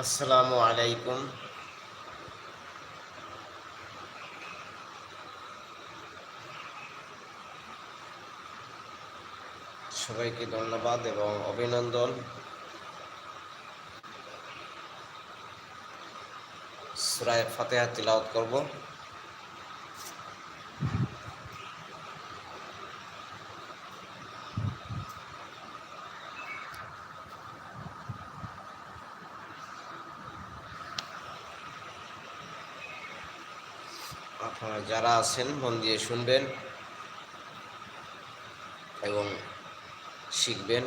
আসসালামু আলাইকুম। সবাইকে ধন্যবাদ এবং অভিনন্দন। সুরায় ফাতেহা তিলাওয়াত করব। যারা আছেন মন দিয়ে শুনবেন এবং শিখবেন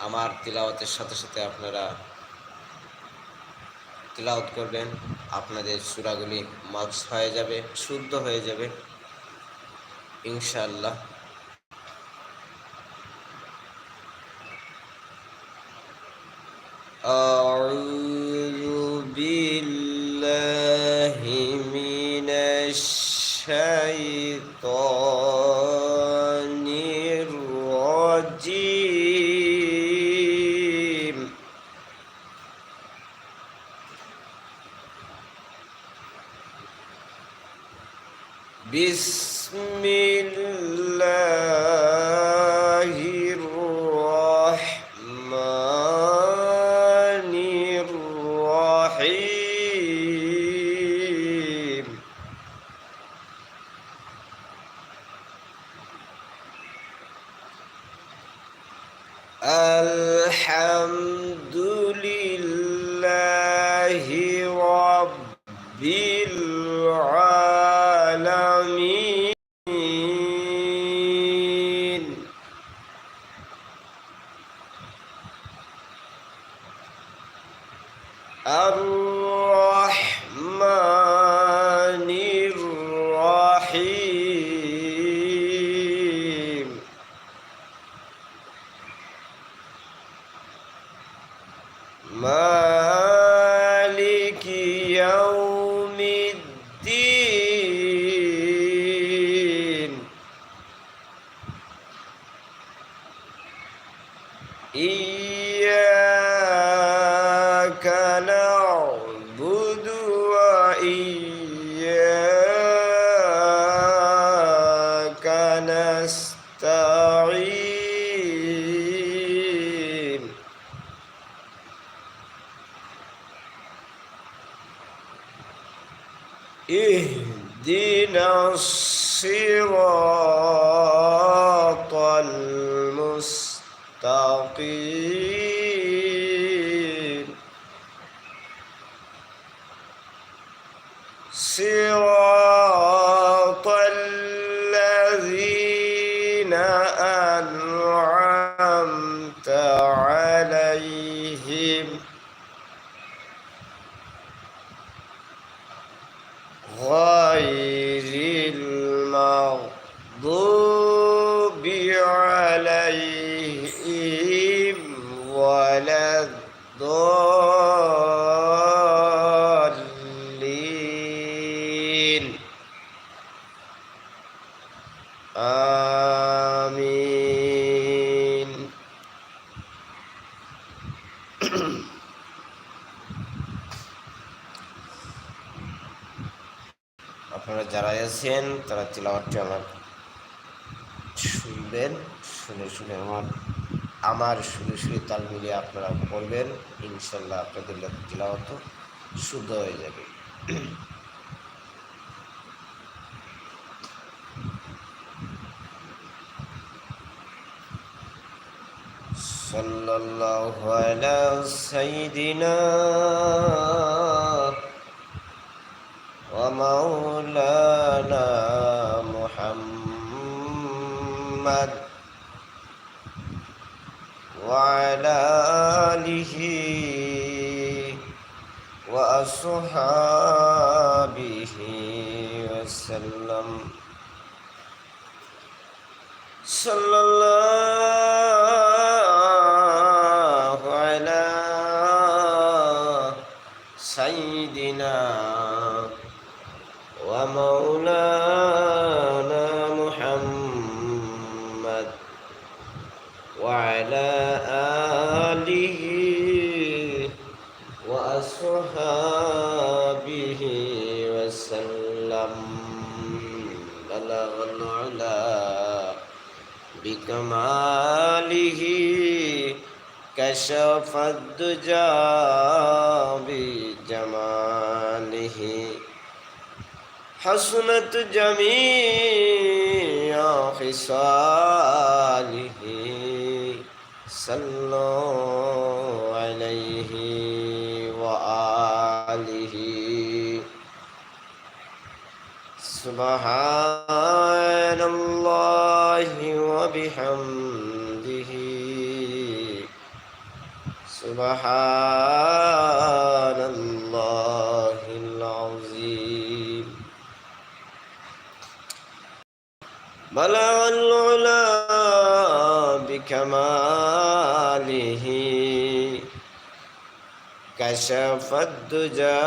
আমার তিলাওয়াতের সাথে সাথে আপনারা তিলাওয়াত করবেন আপনাদের সুরাগুলি মার্কস হয়ে যাবে শুদ্ধ হয়ে যাবে ইনশাআল্লাহ أعوذ بالله من الشيطان اهدنا الصراط غير المغضوب আপনারা যারা আছেন তারা তিলাওয়াতটি আমার শুনবেন শুনে শুনে আমার আমার শুনে শুনে তাল মিলিয়ে আপনারা করবেন ইনশাল্লাহ আপনাদের তিলাওয়াত শুদ্ধ হয়ে যাবে صلى الله على سيدنا ومولانا محمد وعلى آله وأصحابه وسلم. صلى الله وعلى آله وأصحابه وسلم. بلغ العلا بكماله كشف الدجى بجماله. حسنت جميع خصاله. صلوا عليه وآله. سبحان الله وبحمده. سبحان كشف الدجى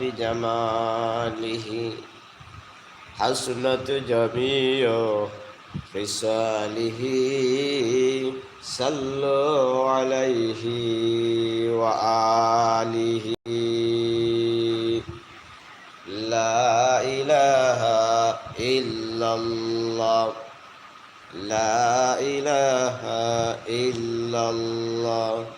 بجماله. حسنت جميع خصاله. صلوا عليه وآله. لا إله إلا الله. لا إله إلا الله.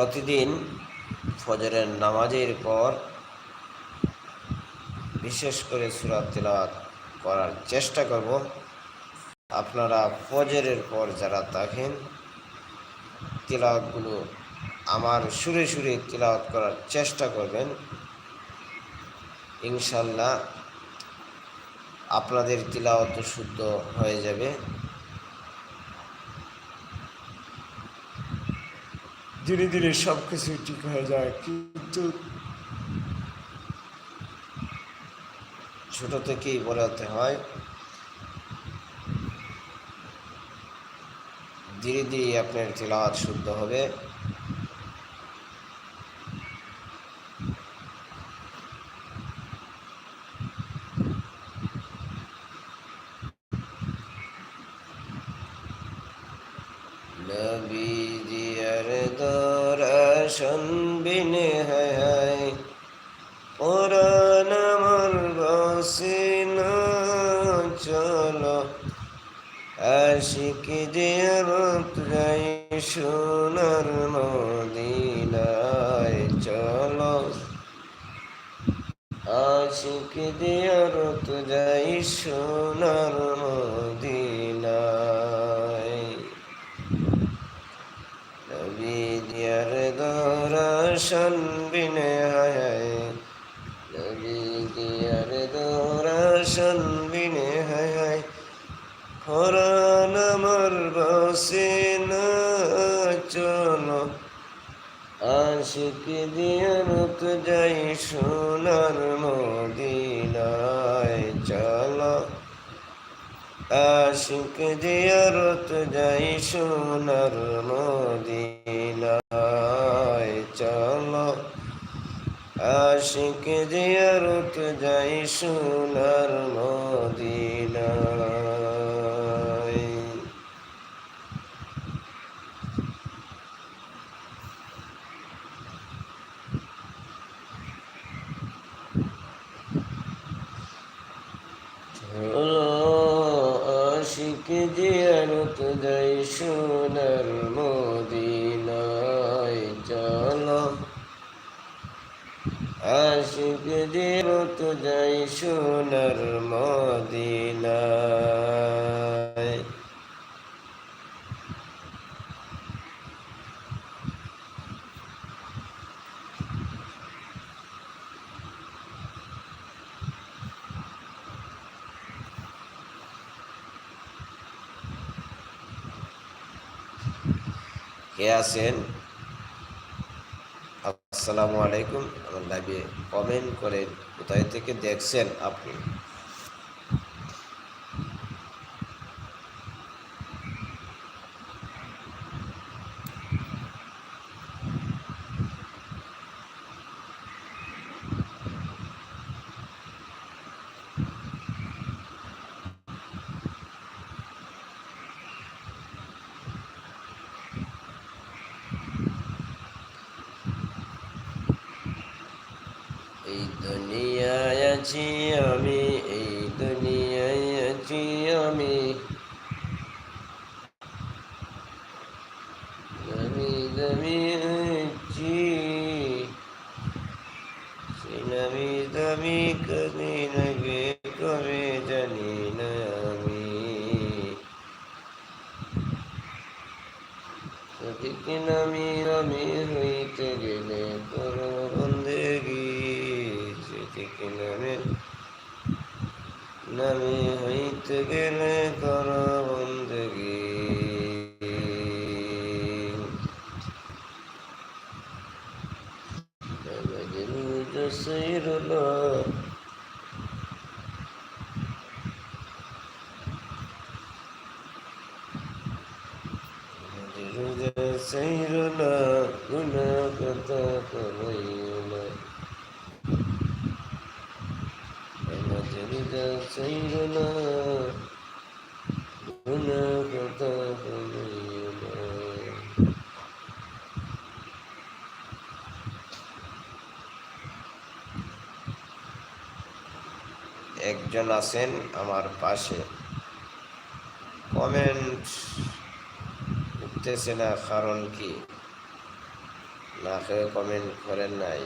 প্রতিদিন ফজরের নামাজের পর বিশেষ করে সুরাত তেলাওয়াত করার চেষ্টা করব। আপনারা ফজরের পর যারা থাকেন, তিলাওয়াতগুলো আমার সুরে সুরে তিলাওয়াত করার চেষ্টা করবেন। ইনশাল্লাহ আপনাদের তিলাওয়াত শুদ্ধ হয়ে যাবে। ধীরে ধীরে সব কিছু ঠিক হয়ে যায়, কিন্তু ছোট থেকেই বলাতে হয়, ধীরে ধীরে আপনার তেলাওয়াত শুদ্ধ হবে। আশিক দিয়ারত যাই সোনার মদিনায় চলো। আশিক জিয়ারত যাই সোনার মদিনায় চলো। আশিক জিয়ারত যাই সোনার মদিনায় আশিক জিয়ারত যাই সোনার মদিনায় চলো আশিক জিয়ারত যাই সোনার মদিনায়। কে আছেন আসসালামু আলাইকুম আমার লাইভে করেন কোথায় থেকে দেখছেন আপনি? একজন আছেন আমার পাশে। কমেন্ট উঠতেছে না কারণ কি? না কেউ কমেন্ট করেন নাই।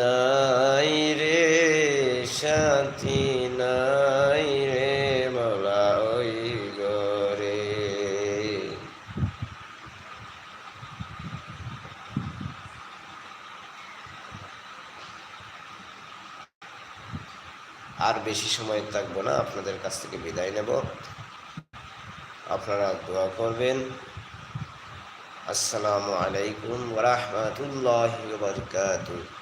নাই রে, শান্তি নাই রে, মাওলা ওই গরে আর বেশি সময় থাকব না, আপনাদের কাছ থেকে বিদায় নেব। আপনারা দোয়া করবেন। আসসালামু আলাইকুম ওরহমতুল্লাহ বারকাতুহ।